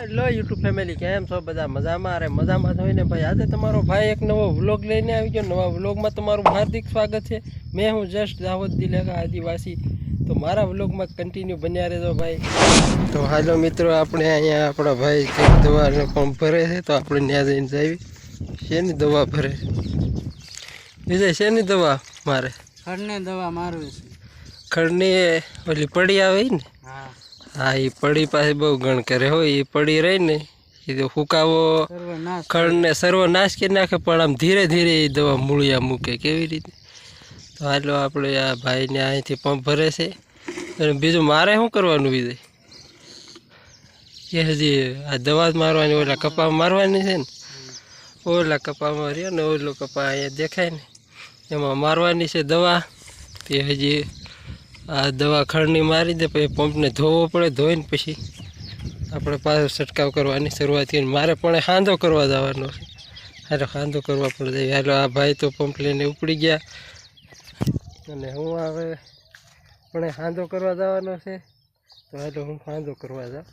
Hello YouTube family કેમ છો? બધા મજામાં? અરે મજામાં જ હોય ને ભાઈ. આજે તમારો ભાઈ એક નવો વ્લોગ લઈને આવી ગયો. નવા વ્લોગમાં તમારું હાર્દિક સ્વાગત છે. મેં હું જસ્ટ દાહોદ દિલેગા આદિવાસી. તો મારા વ્લોગમાં કન્ટિન્યુ બન્યા રહેજો ભાઈ. તો હાલો મિત્રો આપણે અહીંયા આપણા ભાઈ દવાનો પંપ ભરે છે તો આપણે ત્યાં જઈને જાવી શેની દવા ભરે? વિજય શેની દવા મારે? ખડને દવા મારવી છે. ખડની ઓલી પડી આવે ને? હા. હા એ પડી પાસે બહુ ગણ કરે હોય એ પડી રહી ને એ તો હુકાવો ખડને સર્વનાશ કરી નાખે પણ આમ ધીરે ધીરે એ દવા મૂળિયા મૂકે કેવી રીતે? તો હાલો આપણે આ ભાઈને અહીંથી પંપ ભરે છે. અને બીજું મારે શું કરવાનું બીજે? કે હજી આ દવા જ મારવાની ઓલા કપામાં મારવાની છે ને? ઓલા કપામાં રહ્યો ને ઓલો કપા અહીંયા દેખાય ને એમાં મારવાની છે દવા. તે હજી આ દવા ખડની મારી દે, પછી પંપને ધોવો પડે, ધોઈને પછી આપણે પાછો છંટકાવ કરવાની શરૂઆત કરી. મારે પણ હાંધો કરવા જવાનો છે. હાલો હાંધો કરવા પણ જાય હાલો, આ ભાઈ તો પંપ લઈને ઉપડી ગયા. અને હું હવે પણ હાંધો કરવા જવાનો છે. તો હાલો, હું હાંધો કરવા જાઉં.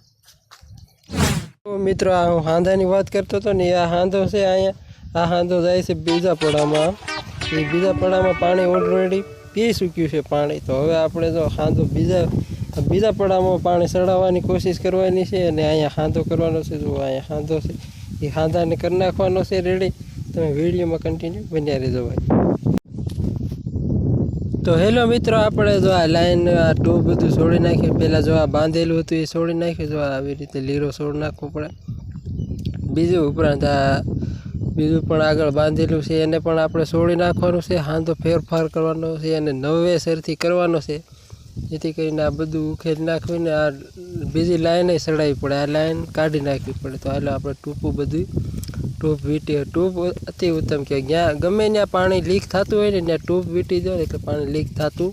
તો મિત્રો, આ હું હાંધાની વાત કરતો હતો ને આ હાંધો છે અહીંયા. આ હાંધો જાય છે બીજા પડામાં એ બીજા પડામાં પાણી ઓલરેડી પી ચૂક્યું છે પાણી. તો હવે આપણે જો હાંધો બીજા બીજા પડામાં પાણી ચડાવવાની કોશિશ કરવાની છે અને અહીંયા હાંધો કરવાનો છે. જો અહીંયા હાંધો છે. એ હાંધાને કરી નાખવાનો છે રેડી. તમે વિડીયોમાં કન્ટિન્યુ બન્યા રહેજો ભાઈ. તો હેલો મિત્રો, આપણે જો આ લાઈન, આ ટૂબ બધું છોડી નાખ્યું. પહેલાં જો આ બાંધેલું હતું એ છોડી નાખ્યું. જો આવી રીતે લીરો છોડી નાખવો પડે. બીજું ઉપરાંત આ બીજું પણ આગળ બાંધેલું છે, એને પણ આપણે છોડી નાખવાનું છે, હાંધો ફેરફાર કરવાનો છે અને નવેસરથી કરવાનો છે. જેથી કરીને આ બધું ઉખેરી નાખવીને આ બીજી લાઈન સડાવી પડે, આ લાઈન કાઢી નાખવી પડે. તો હાલો આપણે ટૂંપું બધું ટૂપ વીટી ટૂપ અતિ ઉત્તમ કે જ્યાં ગમે ત્યાં પાણી લીક થતું હોય ને, ત્યાં ટૂપ વીટી દો એટલે પાણી લીક થતું.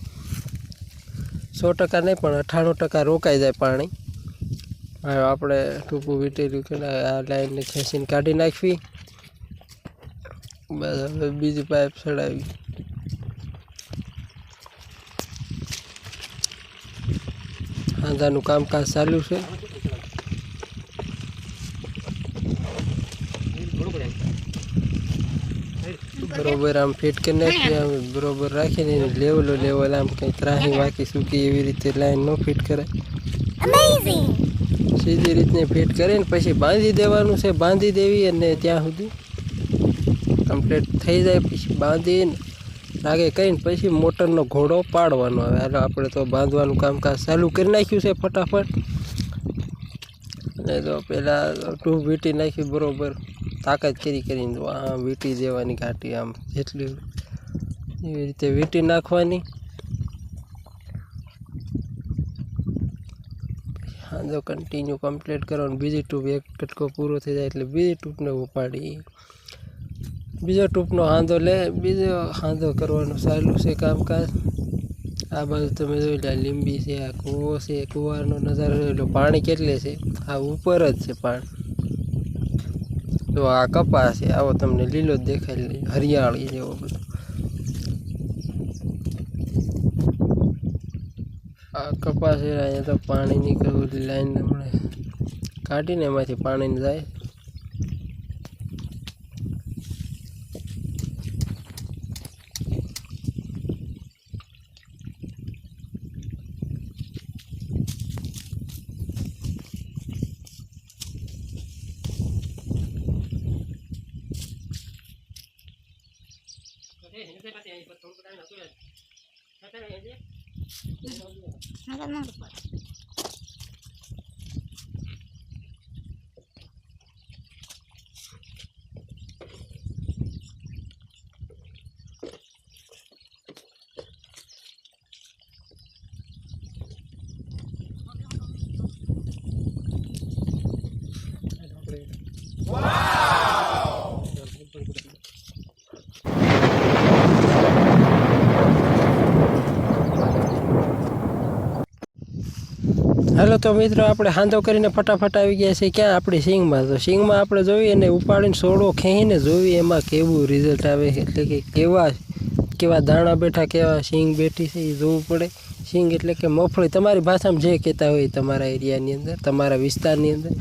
સો ટકા નહીં, પણ અઠ્ઠાણું ટકા રોકાઈ જાય પાણી. હવે આપણે ટૂંપું વીટેલું આ લાઈનને ખેંચીને કાઢી નાખવી. બસ હવે બીજી પાઇપ ચડાવી. હાંધાનું કામકાજ ચાલુ છે. બરોબર આમ ફિટ કરી નાખીએ આમ બરોબર રાખીને એને લેવલો લેવલ આમ કંઈ ત્રાહી વાકી સૂકી એવી રીતે લાઈન ન ફિટ કરાય સીધી રીતને ફિટ કરીને પછી બાંધી દેવાનું છે બાંધી દેવી અને ત્યાં સુધી કમ્પ્લીટ થઈ જાય, પછી બાંધીને લાગે કરીને પછી મોટરનો ઘોડો પાડવાનો આવે. હાલો, આપણે તો બાંધવાનું કામકાજ ચાલુ કરી નાખ્યું છે ફટાફટ. અને તો પહેલાં ટૂબ વીંટી નાખી બરોબર, તાકાત કરી કરીને આ વીંટી દેવાની ઘાટી આમ જેટલી એવી રીતે વીંટી નાખવાની. જો કન્ટિન્યુ કમ્પ્લીટ કરવાનું બીજી ટ્યુબ એક કટકો પૂરો થઈ જાય એટલે બીજી ટ્યુબને ઉપાડી. બીજો ટૂંપનો હાંધો લે, બીજો હાંધો કરવાનો. ચાલુ છે કામકાજ. આ બાજુ તમે જોઈ લે લીંબી છે, આ કૂવો છે, કૂવાનો નજારો જોઈ લો પાણી કેટલે છે? આ ઉપર જ છે પાણી. જો આ કપાસ છે, આવો તમને લીલો દેખાય હરિયાળી જેવો બધો. આ કપાસ અહીંયા તો પાણી નીકળવું લાઈન કાઢીને એમાંથી પાણી જાય. Nada, nada, pode. હાલો તો મિત્રો, આપણે હાંધો કરીને ફટાફટ આવી ગયા છે ક્યાં? આપણી સિંગમાં તો સિંગમાં આપણે જોઈએ અને ઉપાડીને સોડો ખેંચીને જોઈએ એમાં કેવું રિઝલ્ટ આવે એટલે કે કેવા કેવા દાણા બેઠા, કેવા સિંગ બેઠી છે, એ જોવું પડે. સિંગ એટલે કે મફળી. તમારી ભાષામાં જે કહેતા હોય તમારા એરિયાની અંદર, તમારા વિસ્તારની અંદર.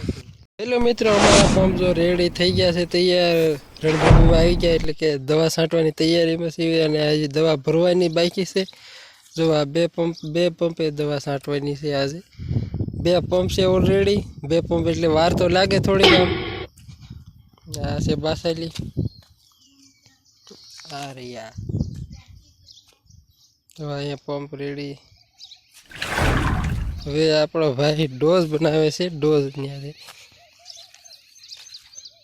હેલો મિત્રો, અમારા ફોર્મ જો રેડી થઈ ગયા છે, તૈયાર. રણભૂમિમાં આવી ગયા, એટલે કે દવા છાંટવાની તૈયારીમાં છે અને હજી દવા ભરવાની બાકી છે. જો આ બે પંપ, બે પંપે દવા છાંટવાની છે આજે. બે પંપ છે ઓલરેડી બે પંપ એટલે વાર તો લાગે થોડી આમ આ છે બાસાલી આ રહ્યા તો અહીંયા પંપ રેડી હવે આપણો ભાઈ ડોઝ બનાવે છે, ડોઝ ત્યાંથી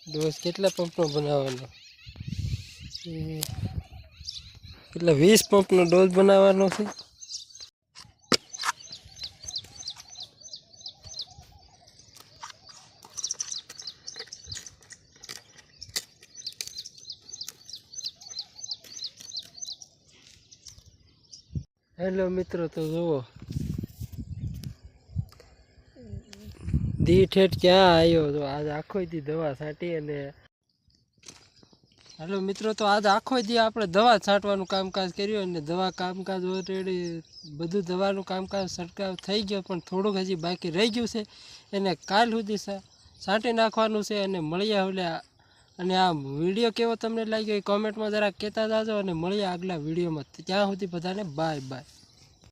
ડોઝ કેટલા પંપનો બનાવવાનો? એટલે વીસ પંપનો ડોઝ બનાવવાનો છે? હેલો મિત્રો, તો જુઓ. દી ઠેઠ ક્યાં આવ્યો તો આજ આખો દી દવા છાંટી અને હાલો મિત્રો, તો આજ આખો દી આપણે દવા છાંટવાનું કામકાજ કર્યું અને દવા કામકાજ ઓલરેડી બધું દવાનું કામકાજ છંટકાવ થઈ ગયો, પણ થોડુંક હજી બાકી રહી ગયું છે. એને કાલ સુધી છાંટી નાખવાનું છે અને મળ્યા ઓલ્યા અને આ વીડિયો કેવો તમને લાગ્યો એ કોમેન્ટમાં જરાક કહેતા જાજો અને મળીએ આગલા વિડીયોમાં. ત્યાં સુધી બધાને બાય બાય